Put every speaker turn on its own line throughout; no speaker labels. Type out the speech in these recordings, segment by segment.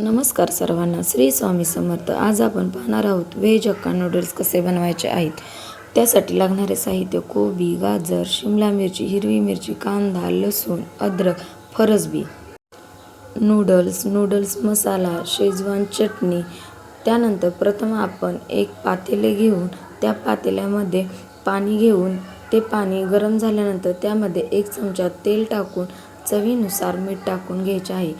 नमस्कार सर्वांना. श्री स्वामी समर्थ. आज आपण पाहणार आहोत व्हेज हक्का नूडल्स कसे बनवायचे आहेत. त्यासाठी लागणारे साहित्य कोबी गाजर शिमला मिरची हिरवी मिरची कांदा लसूण अद्रक फरसबी नूडल्स नूडल्स मसाला शेजवान चटणी. त्यानंतर प्रथम आपण एक पातेले घेऊन त्या पातेल्यामध्ये पाणी घेऊन ते पाणी गरम झाल्यानंतर त्यामध्ये एक चमचा तेल टाकून चवीनुसार मीठ टाकून घ्यायचे आहे.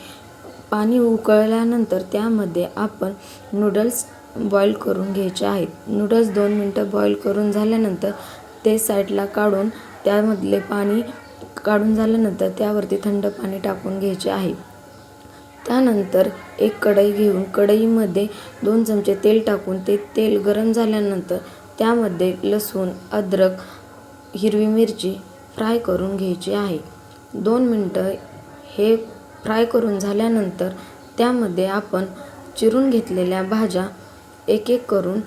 पाणी उकळल्यानंतर त्यामध्ये आपण नूडल्स बॉईल करून घ्यायचे आहेत. नूडल्स दोन मिनटं बॉईल करून झाल्यानंतर ते साईडला काढून त्यामधले पाणी काढून झाल्यानंतर त्यावरती थंड पाणी टाकून घ्यायचे आहे. त्यानंतर एक कढई घेऊन कढईमध्ये दोन चमचे तेल टाकून ते तेल गरम झाल्यानंतर त्यामध्ये लसूण अद्रक हिरवी मिरची फ्राय करून घ्यायची आहे. दोन मिनटं हे फ्राय करून झाल्यानंतर त्यामध्ये आपण चिरून घेतलेल्या भाज्या एक एक करून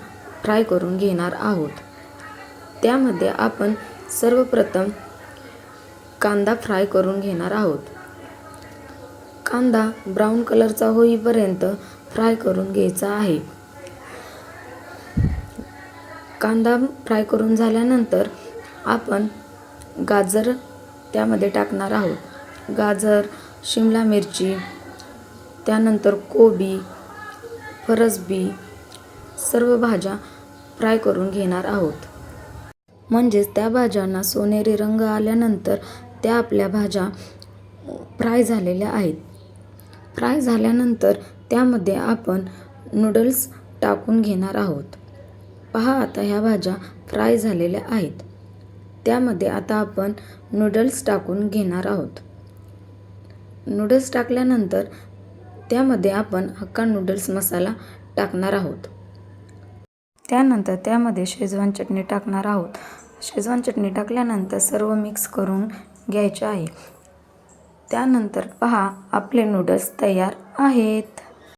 फ्राय करून घेणार आहोत. त्यामध्ये आपण सर्वप्रथम कांदा फ्राय करून घेणार आहोत. कांदा ब्राऊन कलरचा होईपर्यंत फ्राय करून घ्यायचा आहे. कांदा फ्राय करून झाल्यानंतर आपण गाजर त्यामध्ये टाकणार आहोत. गाजर शिमला मिरची त्यानंतर कोबी फरसबी सर्व भाज्या फ्राय करून घेणार आहोत. म्हणजेच त्या भाज्यांना सोनेरी रंग आल्यानंतर त्या आपल्या भाज्या फ्राय झालेल्या आहेत. फ्राय झाल्यानंतर त्यामध्ये आपण नूडल्स टाकून घेणार आहोत. पहा आता ह्या भाज्या फ्राय झालेल्या आहेत. त्यामध्ये आता आपण नूडल्स टाकून घेणार आहोत. नूडल्स टाकल्यानंतर त्यामध्ये आपण हक्का नूडल्स मसाला टाकणार आहोत. त्यानंतर त्यामध्ये शेजवान चटणी टाकणार आहोत. शेजवान चटणी टाकल्यानंतर सर्व मिक्स करून घ्यायचे आहे. त्यानंतर पहा आपले नूडल्स तयार आहेत.